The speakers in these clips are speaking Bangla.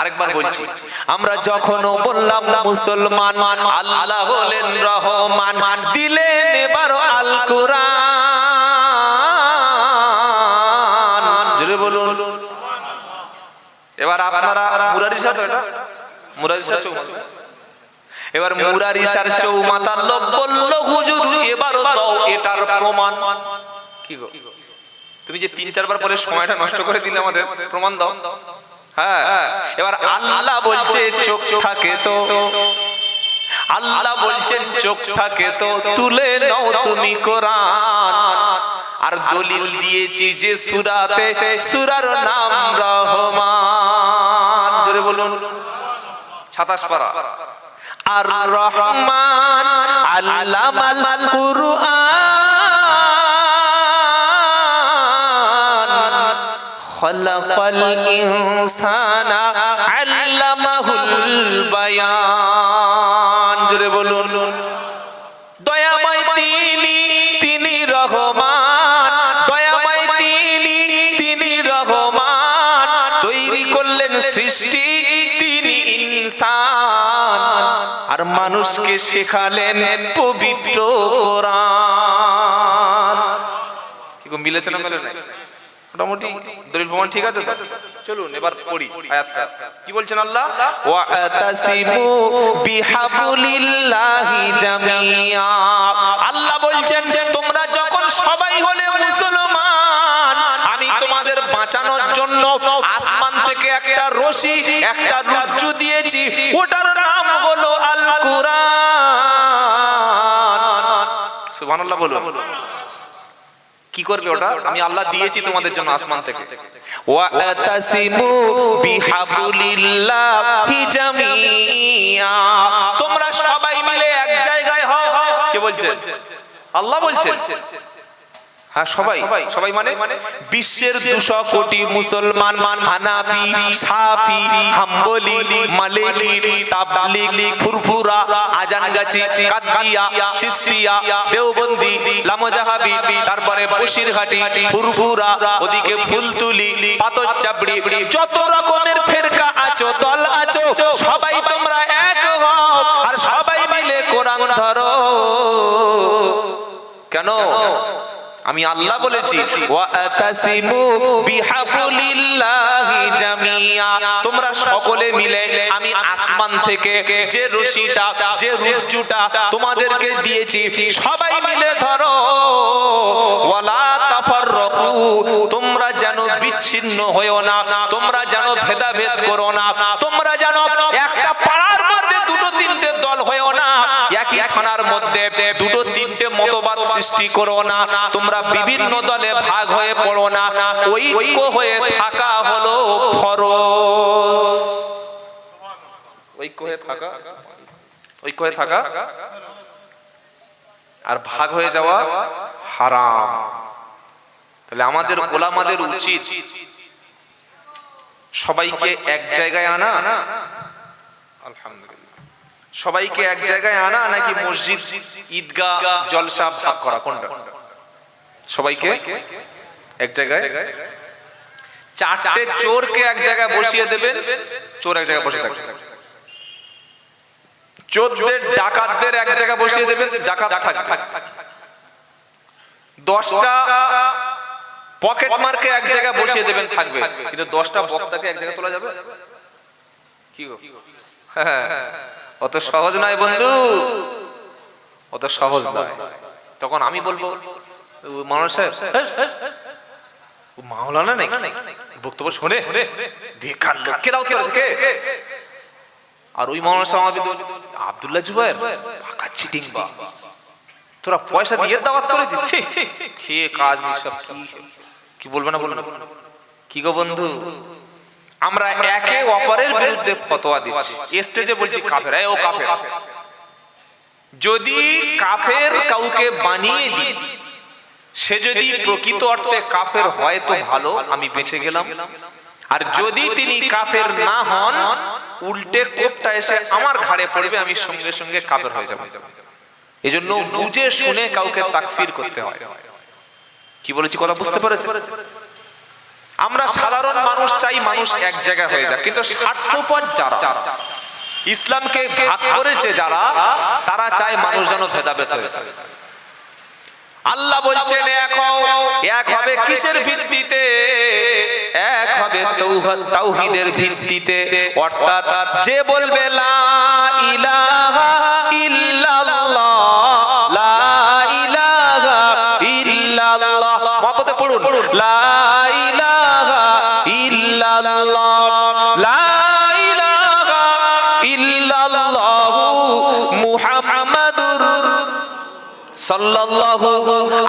আরেকবার বলছি, আমরা যখনও বললাম মুসলমান, আল্লাহ হলেন রহমান, দিলেন এবার আল কোরআন। জোরে বলুন। এবার আপনারা মুরারি সাথে এটা মুরারি সাথে এবার মুরারি মুরারিসার চৌমাতার লোক বলল, হুজুর এবারও দাও, এটার প্রমাণ। কি গো? তুমি যে তিন চারবার পরে সময়টা নষ্ট করে দিলে আমাদের, প্রমাণ দাও। হ্যাঁ এবার আল্লাহ বলছে চোখ থাকে তো। আল্লাহ বলছেন চোখ থাকে তো তুলে নাও তুমি কোরআন। আর দলিল দিয়েছি যে সুরাতে সুরার নাম রহমান। জোরে বলুন। ছাতাস পারা। আর রহমান আল্লামাল কুরআন। খলাকাল ইনসানা আল্লামাহুল বায়ান। জোরে বলুন। দয়াময় তিনি তিনি রহমান। দয়াময় তিনি তিনি রহমান। তৈরি করলেন সৃষ্টি, তিনি ইনসান। আর মানুষকে শেখালেন পবিত্র কোরআন। কি মিলেছে না মেলে নাই মোটামুটি। দলিল প্রমাণ ঠিক আছে তো? চলুন এবার পড়ি আয়াতটা। কি বলছেন আল্লাহ? বিহাবলিল্লাহি জামিয়া। আল্লাহ বলছেন যে তোমরা যখন সবাই হলে মুসলমান আমি তোমাদের বাঁচানোর জন্য আসমান থেকে একটা রশি একটা রজ্জু দিয়েছি। ওটার নাম হলো আল কোরআন সুবহানাল্লাহ বলুন। কি করবে ওটা? আমি আল্লাহ দিয়েছি তোমাদের জন্য আসমান থেকে। বিহাবলিল্লাহি জামিয়া। তোমরা সবাই মিলে এক জায়গায় হও। কে বলছে? আল্লাহ বলছেন হ্যাঁ সবাই সবাই মানে বিশ্বের দুশো কোটি মুসলমান হানাফি সাফি হাম্বলি মালিকি তাবলিগ ফুরফুরা আজানগাছি কাদিয়া চিস্তিয়া দেওবন্দি লামজাহাবি তারপরে ফুরফুরা ওদিকে ফুলতুলি পাতর চাপড়ি যত রকমের ফেরকা আছো দল আছো সবাই তোমরা এক হও আর সবাই মিলে কোরআন ধরো। কেন? আমি আল্লাহ বলেছি তোমরা সকলে মিলে আমি আসমান থেকে যে রশিটা, যে রুজুটা তোমাদেরকে দিয়েছি, সবাই মিলে ধরো। ওয়ালা তাফাররাকু, তোমরা যেন বিচ্ছিন্ন হয়ো না, তোমরা যেন ভেদাভেদ করো না, তোমরা যেন একটা পাড়ার একই মধ্যে দুটো তিনটে মতবাদ সৃষ্টি করো না। তোমরা বিভিন্ন দলে ভাগ হয়ে পড়ো না। ঐক্য হয়ে থাকা হলো আর ভাগ হয়ে যাওয়া হারাম। তাহলে আমাদের ওলামাদের উচিত সবাইকে এক জায়গায় আনা। আলহামদুলিল্লাহ। সবাইকে এক জায়গায় আনা নাকি মসজিদ, ঈদগাহ, জলসা ভাগ করা? কোনটা? সবাইকে এক জায়গায়? চারটে চোরকে এক জায়গায় বসিয়ে দেবেন, চোর এক জায়গায় বসে থাকবে। চোরদের, ডাকাতদের এক জায়গায় বসিয়ে দেবেন, ডাকাত থাকবে। দশটা পকেট মারকে এক জায়গায় বসিয়ে দেবেন, থাকবে। কিন্তু দশটা বক্তাকে এক জায়গায় তোলা যাবে? কি গো? হ্যাঁ অত সহজ নয় বন্ধু। অত সহজ নয়। তখন আমি বলব ও মাওলানা নাকি? বক্তব্য শোনে বেকার লোক কে দাও কে আর ওই মাওলানা সাহেব আমাকে আব্দুল্লাহ জুবায়ের পাকা চিটিং বা তোরা পয়সা দিয়ে দাওয়াত করেছিস? ছি, খেয়ে কাজ নেই সব। কি কি বলবে না বলবে? না কি গো বন্ধু? আমরা একে অপরের বিরুদ্ধে ফতোয়া দিচ্ছি। স্টেজে বলছি কাফের এই ও কাফের। যদি কাফের কাউকে বানিয়ে দিই সে যদি প্রকৃত অর্থে কাফের হয় তো ভালো আমি বেঁচে গেলাম। আর যদি তিনি কাফের না হন উল্টে কোপটা এসে আমার ঘাড়ে পড়বে আমি সঙ্গে সঙ্গে কাফের হয়ে যাব। এজন্য বুঝে শুনে কাউকে তাকফির করতে হয়। কি বলেছি কথা বুঝতে পেরেছে। আমরা সাধারণ মানুষ চাই মানুষ এক জায়গায় হয়ে যায় কিন্তু স্বার্থপর যারা ইসলামকে ভাগ করেছে যারা তারা চায় মানুষ যেন ভেদাভেদ হয়ে যায়। আল্লাহ বলছেন এক এক হবে কিসের ভিত্তিতে? এক হবে তৌহ- তাওহীদের ভিত্তিতে। অর্থাৎ যে বলবে লা ইলাহা ইল্লাল্লাহ সাল্লাল্লাহু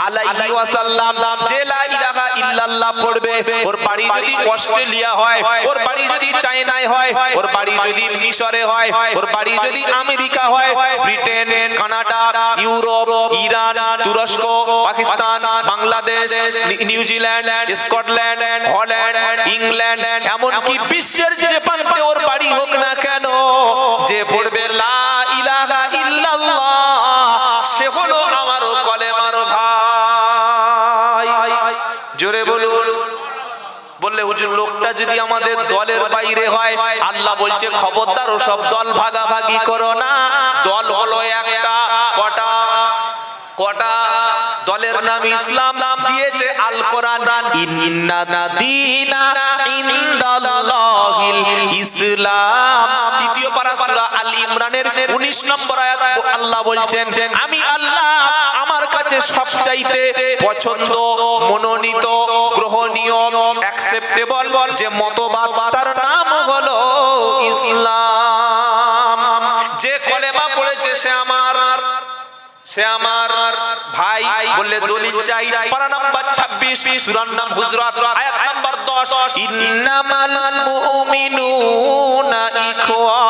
আলাইহি ওয়াসাল্লাম, যে লা ইলাহা ইল্লাল্লাহ পড়বে, ওর বাড়ি যদি অস্ট্রেলিয়া হয়, ওর বাড়ি যদি চায়নায় হয়, ওর বাড়ি যদি মিশরে হয়, ওর বাড়ি যদি আমেরিকা হয়, ব্রিটেন, কানাডা, ইউরোপ, ইরান, তুরস্ক, Pakistan, Bangladesh New Zealand Scotland, Holland, England, এমনকি বিশ্বের যে প্রান্তে ওর বাড়ি হোক না কেন, যে পড়বে লা ইলাহা ইল্লাল্লাহ, সে হলো আমাদের দলের বাইরে হয়। আল্লাহ বলছে, খবরদার ও সব দল ভাগাভাগি করো না। দল হলো একটা, কটা কটা দলের নাম ইসলাম নাম দিয়েছে আল কোরআন। ইন্না দীনা ইসলাম। তৃতীয় পারা সূরা আল ইমরানের 19 নম্বর আয়াত আল্লাহ বলছেন, আমি আল্লাহ আমার কাছে সবচাইতে পছন্দ, মনোনীত, গ্রহণীয় অ্যাকসেপ্টেবল যে মতবাদ, তার নাম হলো ইসলাম। যে কলেমা পড়েছে সে আমার সে আমার ভাই বললে দলিল চাই। পারা নাম্বার 26 সূরার নাম হুজরাত, আয়াত নাম্বার 10 ইন্নামাল মুমিনুনা ইখওয়া।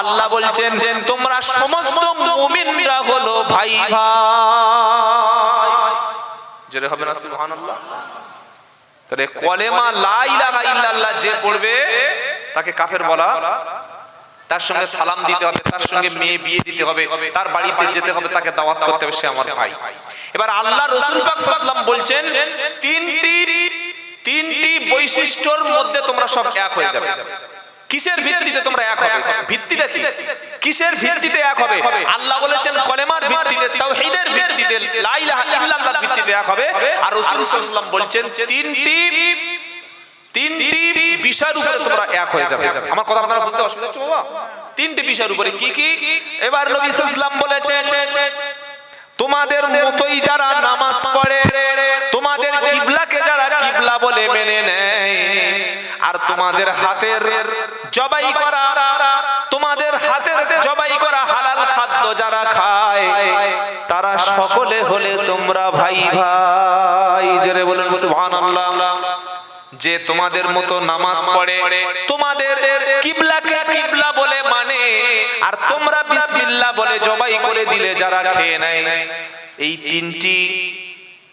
আল্লাহ বলছেন, তোমরা সমস্ত মুমিনরা হলো ভাই ভাই। জোরে হবে না, সুবহানাল্লাহ? তাহলে কলেমা লা ইলাহা ইল্লাল্লাহ যে পড়বে, তাকে কাফের বলা তার সঙ্গে সালাম দিতে হবে তার সঙ্গে মেয়ে বিয়ে দিতে হবে তার বাড়িতে যেতে হবে তাকে দাওয়াত করতে হবে সে আমার ভাই। এবার আল্লাহ রসুল পাকসাল্লাম বলছেন তিনটি তিনটি বৈশিষ্ট্যর মধ্যে তোমরা সব এক হয়ে যাবে। কিসের ভিত্তিতে তোমরা এক হবে? ভিত্তিটা কি কিসের ভিত্তিতে এক হবে? আল্লাহ বলেছেন কলেমার ভিত্তিতে তাওহীদের ভিত্তিতে লা ইলাহা ইল্লাল্লাহর ভিত্তিতে এক হবে। আর রাসূল সাল্লাল্লাহু আলাইহি বলছেন তিনটি তিনটি বিষয়ের উপরে তোমরা এক হয়ে যাবে। আমার কথা আপনারা বুঝতে অসুবিধা হচ্ছে বাবা? তিনটি বিষয়ের উপরে কি কি? এবার নবী সাল্লাম বলেছেন তোমাদের মতোই যারা নামাজ পড়ে তোমাদের কিবলাকে যারা কিবলা বলে মেনে নেয় আর তোমাদের হাতের জবাই করা তোমাদের হাতের জবাই করা হালাল খাদ্য যারা খায় তারা সকলে হলে তোমরা ভাই ভাই জোরে বলুন সুবহানাল্লাহ। যে তোমাদের মতো নামাজ পড়ে, তোমাদের কিবলাকে কিবলা বলে মানে আর তোমরা বিসমিল্লাহ বলে জবাই করে দিলে যারা খেয়ে নেয়। এই তিনটি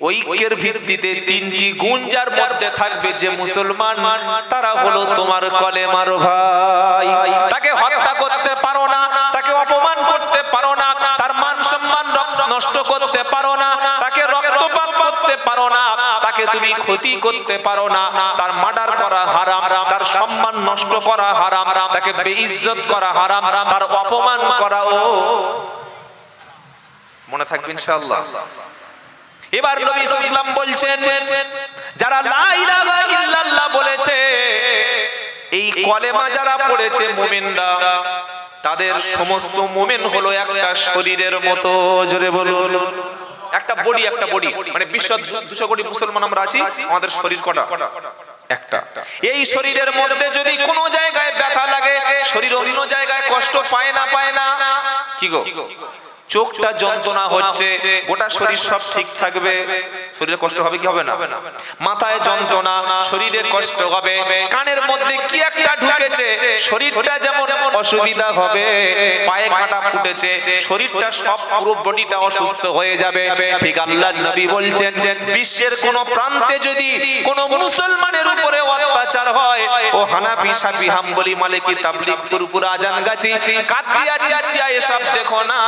ঐক্যের ভিত্তিতে তিনটি গুণ যার মধ্যে থাকবে যে মুসলমান, তারা হলো তোমার কলেমার ভাই। তাকে হত্যা করতে তুমি ক্ষতি করতে পারো না। তার মার্ডার করা হারাম, তার সম্মান নষ্ট করা হারাম, তাকে বেইজ্জত করা হারাম, তার অপমান করা, ও। মনে থাকবে ইনশাআল্লাহ। এবার নবী ইসলাম বলছেন, যারা লা ইলাহা ইল্লাল্লাহ বলেছে, এই কলেমা যারা পড়েছে মুমিনরা, তাদের সমস্ত মুমিন হলো একটা শরীরের মতো, জোরে বলুন। একটা বডি একটা বডি মানে বিশ্ব দুশো কোটি মুসলমান আমরা আছি আমাদের শরীর কটা? একটা। এই শরীরের মধ্যে যদি কোনো জায়গায় ব্যথা লাগে শরীর অন্য জায়গায় কষ্ট পায় না পায় না কি গো? চোখটা যন্ত্রণা হচ্ছে, গোটা শরীর সব ঠিক থাকবে। শরীরে কষ্ট হবে কি হবে না? মাথায় যন্ত্রণা, শরীরে কষ্ট হবে। কানের মধ্যে কি একটা ঢুকেছে, শরীরটা যেমন অসুবিধা হবে, পায়ে কাটা ফুটেছে, শরীরটা সব পুরো বডিটা অসুস্থ হয়ে যাবে। ঠিক আল্লাহর নবী বলছেন, বিশ্বের কোন প্রান্তে যদি কোন মুসলমানের উপরে অত্যাচার হয়, ও হানাফি, সাফি, হাম্বলি, মালিকি, তাবলিগ পুরপুরা আজান গাছি কাদিয়া, তিস্তিয়া, এসব দেখো না।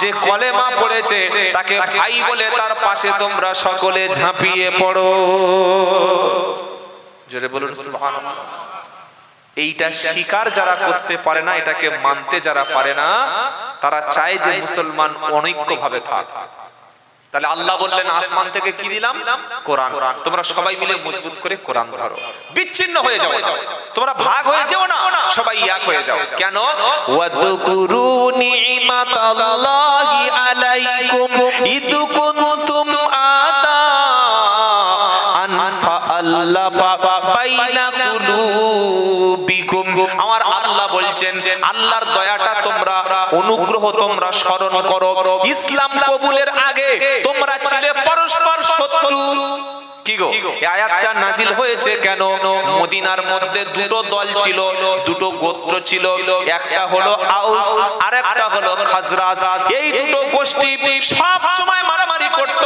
যে কলেমা পড়েছে, তাকে ভাই বলে তার পাশে তোমরা সকলে ঝাঁপিয়ে পড়ো। জোরে বলুন এইটা স্বীকার যারা করতে পারে না, এটাকে মানতে যারা পারে না, তারা চায় যে মুসলমান অনৈক্য ভাবে থাক। তাহলে আল্লাহ বললেন, আসমান থেকে কি দিলাম? কোরআন। তোমরা সবাই মিলে মজবুত করে কোরআন ধরো। বিচ্ছিন্ন হয়ে যাও তোমরা ভাগ হয়ে যাও না, সবাই এক হয়ে যাও। কেন? ওয়াদকুরু নি'মাতাল্লাহি আলাইকুম। ইদ কুনতুম আতা আমার আল্লাহ বলছেন, আল্লাহর দয়াটা তোমরা, অনুগ্রহ তোমরা স্মরণ করো। ইসলাম কবুলের আগে তোমরা ছিলে পরস্পর শত্রু। একটা হলো আর এই সব সময় মারামারি করত,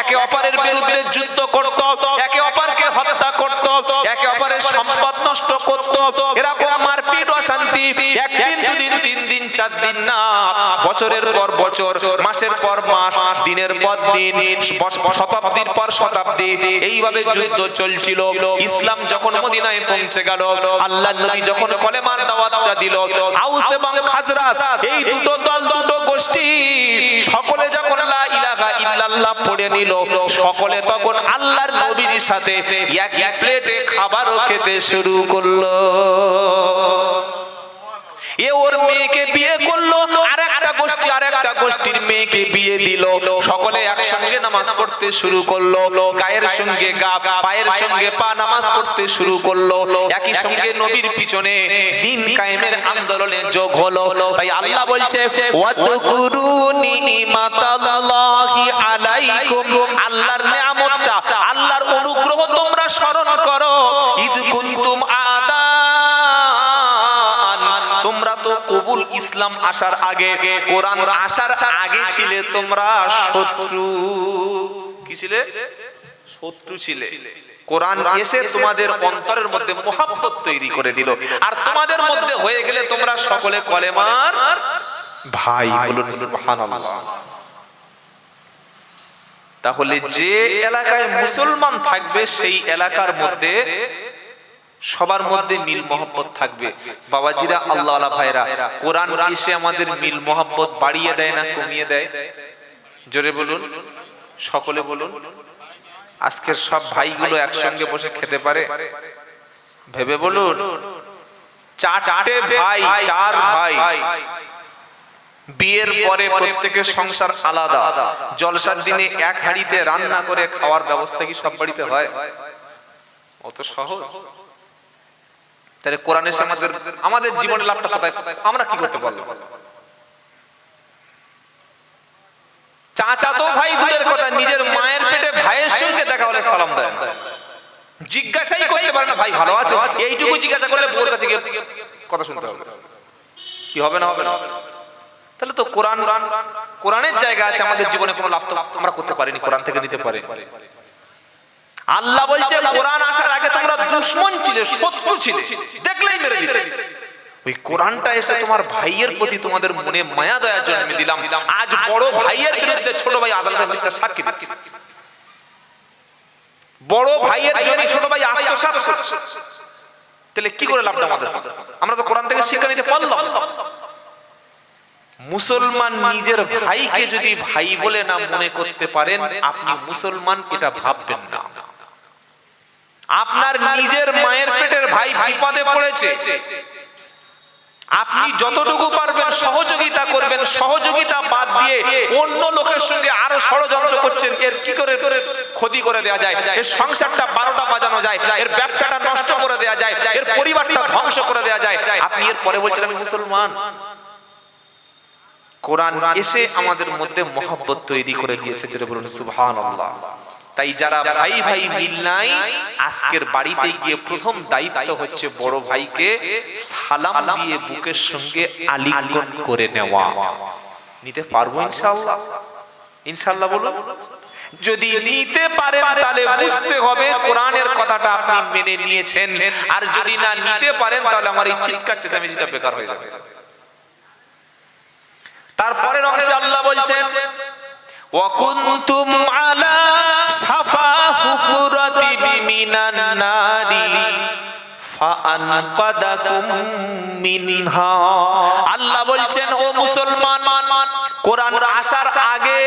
একে অপরের বিরুদ্ধে যুদ্ধ করত, একে সম্পদ নষ্ট করত এরকম মারপিট অশান্তি। একদিন দুদিন তিন দিন চার দিন না বছরের পর বছর মাসের পর মাস দিনের পর দিন শতাব্দীর পর শতাব্দী। এইভাবে যুদ্ধ চলছিল। ইসলাম যখন মদিনায় পৌঁছে গেল আল্লাহ নবী যখন কলেমার দাওয়াতটা দিল আউস এবং খাজরাজ এই দুটো দল দুটো গোষ্ঠী সকলে যখন লা ইল্লাল্লাহ পড়ে নিল। সকলে তখন আল্লাহর নবীর সাথে এক প্লেটে খাবারও খেতে শুরু করল। ওর মেয়েকে বিয়ে করল আর একটা গোষ্ঠী আর একটা গোষ্ঠীর মেয়েকে বিয়ে দিল। সকলে একসঙ্গে নামাজ পড়তে শুরু করল। গায়ের সঙ্গে গা পায়ের সঙ্গে পা নামাজ পড়তে শুরু করল। একই সঙ্গে নবীর পিছনে দিন কায়েমের আন্দোলনে যোগ হলো। তাই আল্লাহ বলছে আল্লাহর নিয়ামতটা, আল্লাহর অনুগ্রহ তোমরা স্মরণ করো। ইদ কুনতুম ইসলাম আসার আগে, কোরআন আসার আগে ছিলে তোমরা শত্রু। কি ছিলে? শত্রু ছিলে। কোরআন এসে তোমাদের অন্তরের মধ্যে মোহাব্বত তৈরি করে দিল। আর তোমাদের মধ্যে হয়ে গেলে তোমরা সকলে কলেমার ভাই বলুন সুবহানাল্লাহ। তাহলে যে এলাকায় মুসলমান থাকবে, সেই এলাকার মধ্যে সবার মধ্যে মিল মোহাম্মত থাকবে। বাবাজিরা, আল্লাহ আল্লাহ ভাইরা, কোরআন এসে আমাদের মিল মোহাম্মত বাড়িয়ে দেয় না, কমিয়ে দেয়? জোরে বলুন। সকলে বলুন। আজকের সব ভাইগুলো একসঙ্গে বসে খেতে পারে? ভেবে বলুন। চারটে ভাই, চার ভাই। বিয়ের পরে প্রত্যেকের সংসার আলাদা। জলসার দিনে এক হাঁড়িতে রান্না করে খাওয়ার ব্যবস্থা কি সব বাড়িতে হয়? অত সহজ? তাহলে কোরআন এসে আমাদের আমাদের জীবনের লাভটা কোথায়? আমরা কি করতে পারলাম চাচা তো ভাই দূরের কথা নিজের মায়ের পেটে ভাইয়ের সঙ্গে দেখা হলে সালাম দেয়। জিজ্ঞাসাই করতে পারে না ভাই ভালো আছো? এইটুকু জিজ্ঞাসা করলে বোর কাছে গিয়ে কথা শুনতে হবে। কি হবে না হবে না তাহলে তো কোরআন কোরআনের জায়গা আছে আমাদের জীবনে কোনো লাভ তো আমরা করতে পারিনি কোরআন থেকে নিতে পারি আল্লাহ বলছে, কোরআন আসার আগে তোমরা দুশ্মন ছিলে, শত্রু ছিলে। দেখলেই মেরে দিতে ওই কোরআনটা এসে তোমার ভাইয়ের প্রতি তোমাদের মনে মায়া দয়া জন্মে দিলাম। আজ বড় ভাইয়ের বিরুদ্ধে ছোট ভাই আদালতে সাক্ষী দিচ্ছে। বড় ভাইয়ের জন্য ছোট ভাই আত্মসাৎ করছে। তাহলে কি করে লাভটা আমাদের আমরা তো কোরআন থেকে শিক্ষা নিতে পারলাম। মুসলমান নিজের ভাইকে যদি ভাই বলে না মনে করতে পারেন, আপনি মুসলমান, এটা ভাববেন না। আপনার নিজের মায়ের পেটের ভাই বিপদে পড়েছে। আপনি যতটুকু পারবেন সহযোগিতা করবেন সহযোগিতা বাদ দিয়ে অন্য লোকের সঙ্গে আরও ষড়যন্ত্র করছেন এর কি করে ক্ষতি করে দেওয়া যায়? এর সংসারটা বারোটা বাজানো যায় এর ব্যবসাটা নষ্ট করে দেওয়া যায় এর পরিবারটা ধ্বংস করে দেওয়া যায়। আপনি এর পরে বলছেন আমি মুসলমান। কোরআন এসে আমাদের মধ্যে মহব্বত তৈরি করে দিয়েছে যেটা বলুন সুবহানাল্লাহ। তাই যারা ভাই ভাই মিল নাই, আজকের বাড়িতে গিয়ে প্রথম দায়িত্ব হচ্ছে বড় ভাইকে সালাম দিয়ে বুকের সঙ্গে আলিঙ্গন করে নেওয়া। নিতে পারব ইনশাআল্লাহ? ইনশাআল্লাহ বলো যদি নিতে পারেন তাহলে বুঝতে হবে কোরআনের কথাটা আপনি মেনে নিয়েছেন। আর যদি না নিতে পারেন তাহলে আমার এই চিৎকার চেঁচামেচিটা বেকার হয়ে যাবে। তারপরের অংশে আল্লাহ বলছেন وكنتم على شفا حفرة من النار فأنقذكم منها আল্লাহ বলছেন ও মুসলমান কোরআন আসার আগে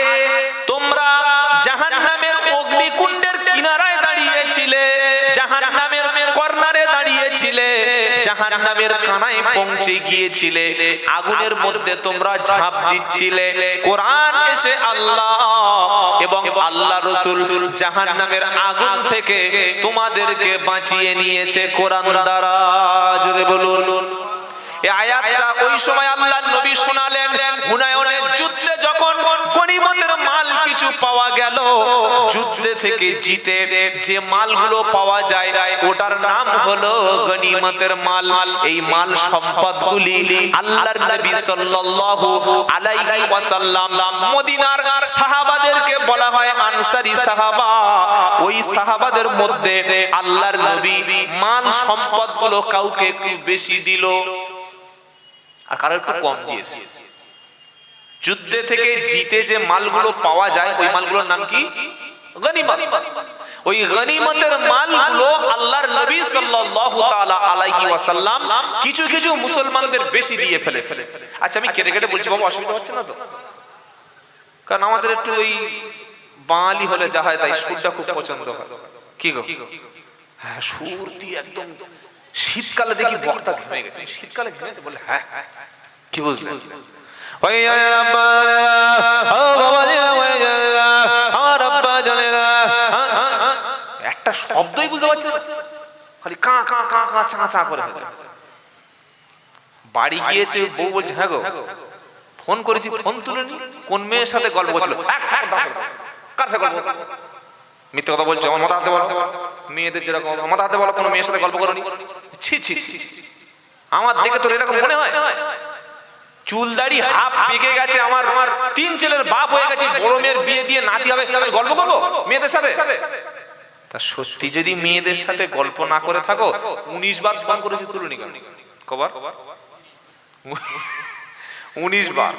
তোমরা জাহান্নামের অগ্নিকুণ্ডের জাহান্নামের কানায় পৌঁছে গিয়েছিলে। আগুনের মধ্যে তোমরা ঝাঁপ দিচ্ছিলে। কোরআন এসে আল্লাহ এবং আল্লাহ রসুল জাহান্নামের আগুন থেকে তোমাদেরকে বাঁচিয়ে নিয়েছে। কোরআন দ্বারা জোরে বলুন। আয়াতটা ওই সময় আল্লাহর নবী শোনালেন। হুনায়নের যুদ্ধে গনিমতের মাল কিছু পাওয়া গেল। যুদ্ধে থেকে জিতে যে মালগুলো পাওয়া যায়, ওটার নাম হলো গনিমতের মাল। এই মাল সম্পদগুলি আল্লাহর নবী সাল্লাল্লাহু আলাইহি ওয়াসাল্লাম মদিনার সাহাবাদেরকে বলা হয় আনসারী সাহাবা। ওই সাহাবাদের মধ্যে আল্লাহর নবী মাল সম্পদগুলো কাউকে একটু বেশি দিল। আর কারও একটু কম দিয়েছে। যুদ্ধে থেকে জিতে যে মালগুলো পাওয়া যায়, ওই মালগুলোর নাম কি? ওই মালগুলো আল্লাহর ওয়াসাল্লাম কিছু কিছু মুসলমানদের বেশি দিয়ে আচ্ছা আমি কেটে কেটে বলছি বাবা, অসুবিধা হচ্ছে না কারণ আমাদের একটু ওই বাঙালি হলে যা হয় তাই, সুরটা খুব পছন্দ হয়। কি গো? হ্যাঁ সুর দিয়ে একদম শীতকালে দেখি বক্তা ঘেমে গেছে। শীতকালে ঘেমেছে বলে হ্যাঁ। কি বুঝলেন? একটা শব্দই বুঝতে পারছে খালি কা কা কা কা চা চা করে বাড়ি গিয়েছে, বউ বলছে হ্যাঁ গো, ফোন করেছি, ফোন তুলেনি। কোন মেয়ের সাথে গল্প করছিল। কার। মিথ্যে কথা বলছে, আমার মাথা হাতে বলো। মেয়েদের যেরকম আমার হাতে বলো, কোনো মেয়ের সাথে গল্প করনি। ছি ছি ছি ছি। আমার দেখে তোর এরকম মনে হয়? চুল দাড়ি হাফ পেকে গেছে, আমার আমার তিন ছেলের বাপ হয়ে গেছে, বড় মেয়ের বিয়ে দিয়ে নাতি হবে, আমি গল্প করব মেয়েদের সাথে? তা সত্যি যদি মেয়েদের সাথে গল্প না করে থাকো, উনিশ বার ফোন করেছি তুলুনি কবার? উনিশ বার।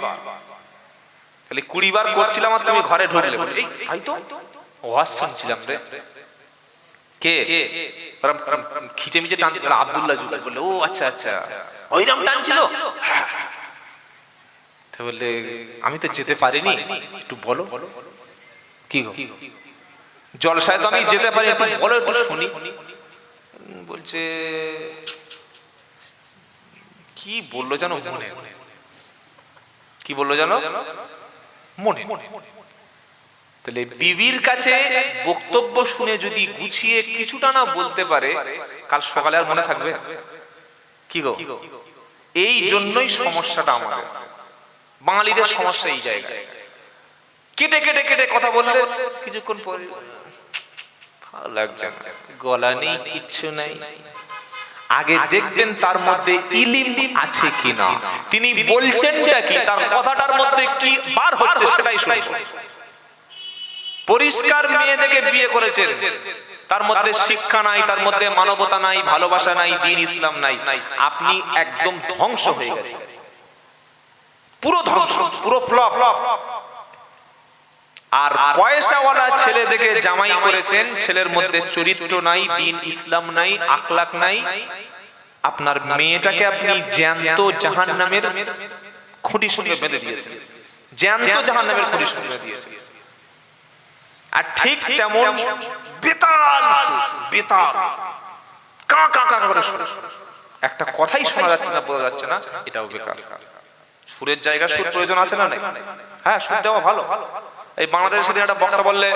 তাহলে কুড়ি বার করছিলাম আর তুমি ঘরে ঢুকলে। এই তো? ওয়াজ শুনছিলাম রে। কে? খিচে মিচে টানছিল, আব্দুল্লাহ জুবাই বললে, ও আচ্ছা আচ্ছা। ওইরকম টানছিল? হ্যাঁ। বললে আমি তো যেতে পারিনি। একটু বলো। কি জলসায় তো আমি যেতে পারি বলো, একটু শুনি। বলছে, কি বলল জানো মনে? কি বলল জানো মনে। তাহলে বিবির কাছে বক্তব্য শুনে যদি গুছিয়ে কিছুটা না বলতে পারে, কাল সকালে আর মনে থাকবে? কি গো? এই জন্যই সমস্যাটা আমাদের। বাঙালিদের সমস্যা এই জায়গায়। কেটে কেটে কেটে কথা বললে কিছুক্ষণ পরে ভালো লাগছে গলা নেই, কিচ্ছু নাই। আগে দেখবেন তার মধ্যে ইলিম আছে কিনা। তিনি বলছেন কি? তার কথাটার মধ্যে কি বার হচ্ছে সেটাই শুনব। পরিষ্কার মেয়ে দেখে বিয়ে করেছেন। তার মধ্যে শিক্ষা নাই, তার মধ্যে মানবতা নাই, ভালোবাসা নাই, দিন ইসলাম নাই। আপনি একদম ধ্বংস হয়ে গেছেন। পুরো ধ্বংস পুরো ফ্লপ আর পয়সাওয়ালা ছেলে দেখে জামাই করেছেন ছেলের মধ্যে চরিত্র নাই দিন ইসলাম নাই আকলাক নাই আপনার মেয়েটাকে আপনি জ্যান্ত জাহান নামের খুঁটির সঙ্গে বেঁধে দিয়েছেন জ্যান্ত জাহান নামের খুঁটির সঙ্গে দিয়েছেন আর ঠিক তেমন বেতাল বেতাল কা কা কা। একটা কথাই শোনা যাচ্ছে না বোঝা যাচ্ছে না এটাও বেকার সুরের জায়গা সুর প্রয়োজন আছে না হ্যাঁ সুর দেওয়া ভালো। এই বাংলাদেশের সাথে একটা বক্তা বললে,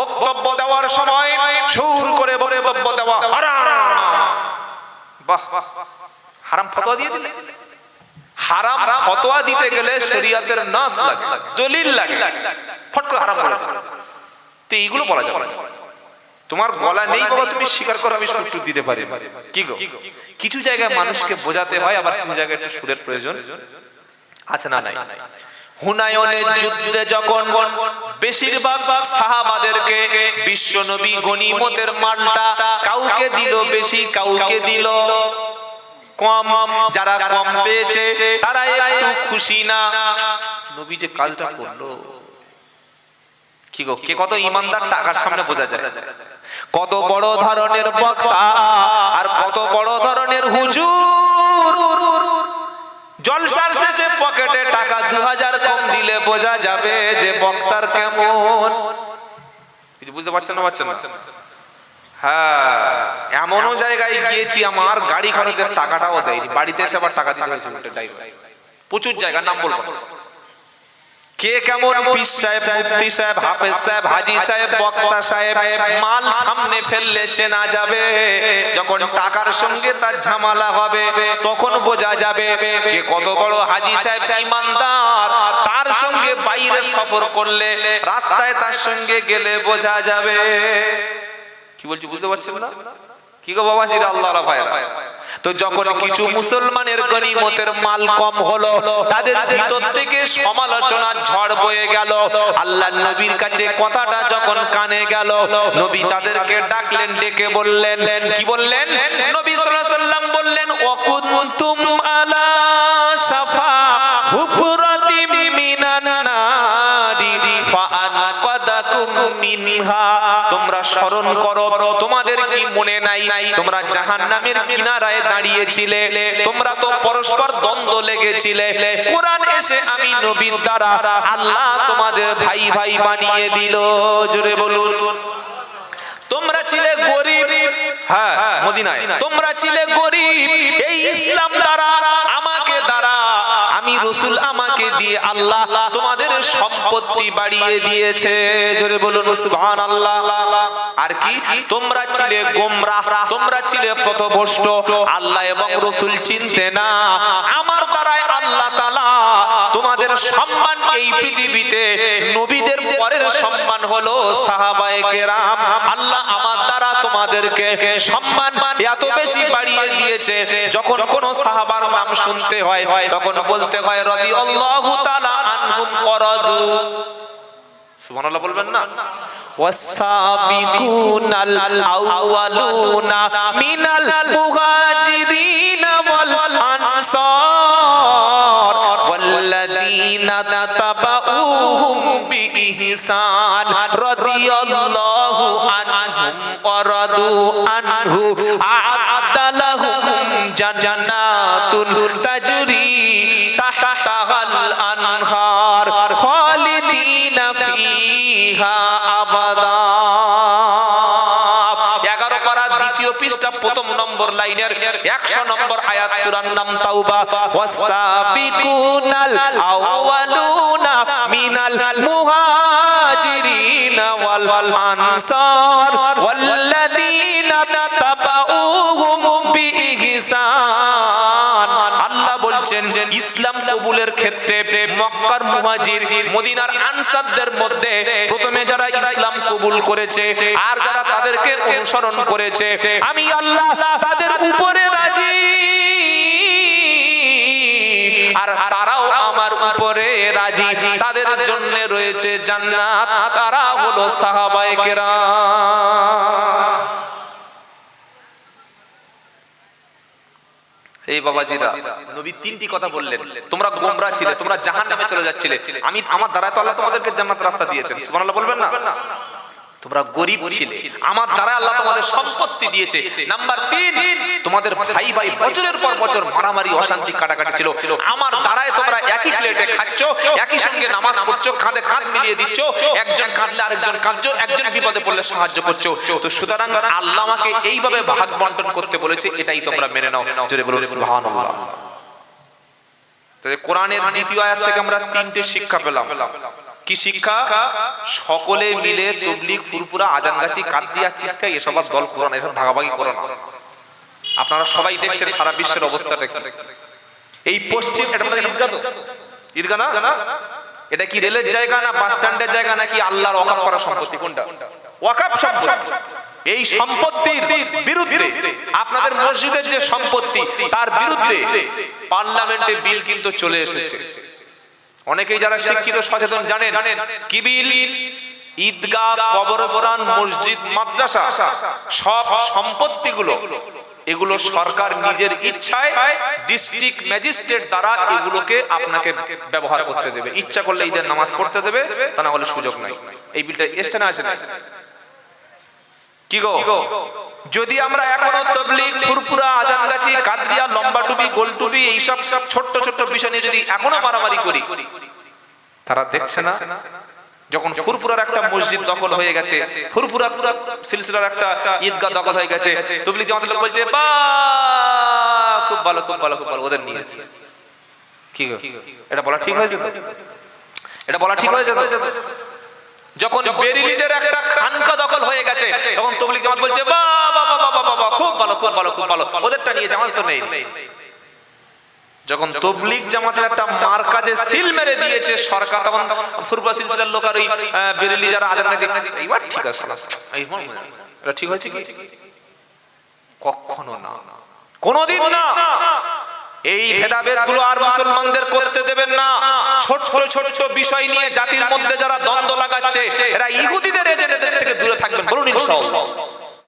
বক্তব্য দেওয়ার সময় সুর করে বলে বক্তব্য দেওয়া বাহ, হারাম ফতোয়া দিয়ে দিলে। হারাম ফতোয়া দিতে গেলে শরীয়তের নাস লাগে, দলিল লাগে। ফট করে হারাম বলে তো এইগুলো বলা যাবে। তোমার গলা নেই বাবা, তুমি স্বীকার করো, আমি সুর দিতে পারি। কি গো? কিছু জায়গায় মানুষকে বোঝাতে হয়, আবার কিছু জায়গায় একটু সুরের প্রয়োজন। আছে না নাই? হুনায়নের যুদ্ধে যখন বেশিরভাগ সাহাবাদেরকে বিশ্ব নবী গনিমতের মালটা কাউকে দিল, বেশি কাউকে দিল। কম যারা কম পেয়েছে, তারা একটু খুশি না। নবী যে কাজটা করল, কি গো, কে কত ইমানদার টাকার সামনে বোঝা যায়। কত বড় ধরনের বক্তা আর কত বড় ধরনের হুজুর। জলসার শেষে পকেটে টাকা দু হাজার কম দিলে বোঝা যাবে যে বক্তার কেমন। কিছু বুঝতে পারছেন না পারছেন না? হ্যাঁ এমনও জায়গায় গিয়েছি, আমার গাড়ি খরচের টাকাটাও দেয়নি। বাড়িতে এসে আবার টাকা দিতে হয়েছে ড্রাইভার প্রচুর জায়গা, নাম বলব। কে কেমন পীর সাহেব, মুফতি সাহেব, হাফেজ সাহেব, হাজি সাহেব, বক্তা সাহেব, মাল সামনে ফেললে চেনা যাবে। যখন টাকার সঙ্গে তার ঝামেলা হবে, তখন বোঝা যাবে কে কত বড় হাজি সাহেব ইমানদার। তার সঙ্গে বাইরে সফর করলে রাস্তায় তার সঙ্গে গেলে বোঝা যাবে। কি বলছি, বুঝতে পারছেন না? কি গো বাবাজি আল্লাহ ভাইরা তো যখন কিছু মুসলমানের গনিমতের মাল কম হলো তাদের ভিতর থেকে সমালোচনা ঝড় বয়ে গেল। আল্লাহ নবীর কাছে কথাটা যখন কানে গেল নবী তাদেরকে ডাকলেন ডেকে বললেন কি বললেন? নবী সাল্লাল্লাহু আলাইহি সাল্লাম বললেন ওয়াকুনতুম আলা সাফা হুফরাতি মিনান নারি ফাআনকাদাকুম মিনহা। স্মরণ করো, তোমাদের কি মনে নাই? তোমরা জাহান্নামের কিনারায় দাঁড়িয়েছিলে, তোমরা তো পরস্পর দ্বন্দ্ব লেগেছিলে। কোরআন এসে আমি নবীর দ্বারা আল্লাহ তোমাদের ভাই ভাই বানিয়ে দিল। জোরে বলুন। তোমরা ছিলে গরিব হ্যাঁ মদিনায়। তোমরা ছিলে গরিব, এই ইসলাম দ্বারা আমি রসুল আমাকে দিয়ে আল্লাহ তোমাদের সম্পত্তি বাড়িয়ে দিয়েছে। জোরে বলুন সুবহান আল্লাহ আর কি? তোমরা ছিলে গোমরা তোমরা ছিলে পথভ্রষ্ট। আল্লাহ এবং রসুল চিনতে না। আমার দ্বারাই আল্লাহ তাআলা তোমাদের সম্মান এই পৃথিবীতে, নবীদের পরের সম্মান হলো সাহাবায়ে কেরাম। আল্লাহ আমার দ্বারা তোমাদেরকে সম্মান এত বেশি বাড়িয়ে দিয়েছে। যখন কোন সাহাবার নাম শুনতে হয়, তখন বলতে বলতে হয় রবি আল্লাহু তাআলা আনহুম ওয়ারাদু। সুবহানাল্লাহ বলবেন না? ওয়াসাবিকুনাল আউওয়ালুনা মিনাল মুহাজিরিনা ওয়াল আনসার। ওয়াল্লাযিনা তাবাউহুম বিইহসান। রাদিয়াল্লাহু আনহুম ওয়ারাদু আনহু। আ ফিহা আবাদা দ্বিতীয় পৃষ্ঠা, প্রথম নম্বর লাইনের একশো নম্বর আয়াত, সুরার নাম তাওবা। ওয়াসাবিকুনাল আওয়ালুনা মিনাল মুহাজিরিন ওয়াল আনসার। ওয়াল্লাযীনা তাবাউহুম বিইহসান। ইসলাম কবুলের ক্ষেত্রে মক্কার মুহাজির, মদিনার আনসারদের মধ্যে প্রথমে যারা ইসলাম কবুল করেছে আর যারা তাদেরকে অনুসরণ করেছে, আমি আল্লাহ তাদের উপরে রাজি। আর তারাও আমার উপরে রাজি। তাদের জন্য রয়েছে জান্নাত, তারা হলো সাহাবায়ে কেরাম। এই বাবাজিরা, নবী তিনটি কথা বললেন। তোমরা গোমরা ছিলে, তোমরা জাহান নামে চলে যাচ্ছিলে। আমি, আমার দ্বারা তো আল্লাহ তোমাদেরকে জান্নাত রাস্তা দিয়েছেন। সুবহানাল্লাহ বলবেন না? তোমরা গরিব ছিলে। আমার দ্বারা আল্লাহ তোমাদের সম্পত্তি দিয়েছে। নাম্বার তিন, তোমাদের ভাই ভাই বছরের পর বছর মারামারি, অশান্তি, কাটাকাটি ছিল। আমার দ্বারায় তোমরা একই প্লেটে খাচ্ছ, একই সঙ্গে নামাজ পড়ছো, কাঁধে কাঁধ মিলিয়ে দিচ্ছ, একজন কাঁদলে আরেকজন কাঁদছো, একজন বিপদে পড়লে সাহায্য করছ। তো সুতরাং আল্লাহ আমাকে এইভাবে ভাগ বন্টন করতে বলেছে, এটাই তোমরা মেনে নাও। জোরে বলুন, সুবহানাল্লাহ। তাহলে কোরআনের দ্বিতীয় আয়াত থেকে আমরা তিনটে শিক্ষা পেলাম। কি শিক্ষা? সকলে মিলে তবলিগ ফুরপুরা আজানগাছি কাদ্রিয়া চিস্তা এসব আর দল কোরআন এসব ভাগাভাগি করো না আপনারা সবাই দেখছেন সারা বিশ্বের অবস্থাটা কি এই পশ্চিম, এটা ঈদগাহ তো। ঈদগাহ না? এটা কি রেলের জায়গা না বাস স্ট্যান্ডের জায়গা নাকি আল্লাহর ওয়াকাফ করা সম্পত্তি? কোনটা? ওয়াকাফ সম্পত্তি এই সম্পত্তির বিরুদ্ধে আপনাদের মসজিদের যে সম্পত্তি, তার বিরুদ্ধে পার্লামেন্টে বিল কিন্তু চলে এসেছে। অনেকেই যারা শিক্ষিত সচেতন জানেন কিবিল ঈদগাহ কবরস্থান মসজিদ মাদ্রাসা সব সম্পত্তিগুলো এগুলো সরকার নিজের ইচ্ছায় ডিস্ট্রিক্ট ম্যাজিস্ট্রেট দ্বারা এগুলোকে আপনাকে ব্যবহার করতে দেবে। ইচ্ছা করলে ঈদের নামাজ পড়তে দেবে তা না হলে সুযোগ নাই। এই বিলটা এসছে না আসে না? কি গো? যদি আমরা এখনও তবলিগ ফুরপুরা কাদরিয়া লম্বা টুপি এইসব ছোট্ট ছোট্ট বিষয় নিয়ে যদি এখনও মারামারি করি, তারা দেখছে না? যখন ফুরপুরার একটা মসজিদ দখল হয়ে গেছে ফুরপুরার পুরা সিলসিলার একটা ঈদগাহ দখল হয়ে গেছে, তবলিগ জামাতের লোক বলছে, বা, খুব ভালো খুব ভালো খুব ভালো, ওদের নিয়েছে কি এটা বলা ঠিক হয়েছে তো? এটা বলা ঠিক হয়েছে যখন বেরিলিদের একটা খানকা দখল হয়ে গেছে তখন তবলিগ জামাত বলছে বা বা বা বা বা বা খুব ভালো খুব ভালো খুব ভালো। ওদেরটা নিয়ে জামাত তো নেই। যখন তবলিগ জামাতের একটা মার্কাজে সিল মেরে দিয়েছে সরকার তখন ফুরবা সিলসিলার লোক আর ওই বেরেলি যারা আজান কাছে এইবার ঠিক আছে। এটা ঠিক হয়েছে কি? কখনো না। কোনোদিন না। এই ভেদাভেদগুলো আর মুসলমানদের করতে দেবেন না। ছোট ছোট ছোট বিষয় নিয়ে জাতির মধ্যে যারা দ্বন্দ্ব লাগাচ্ছে, এরা ইহুদিদের এজেন্টদের থেকে দূরে থাকবেন। বলুন ইনশাআল্লাহ।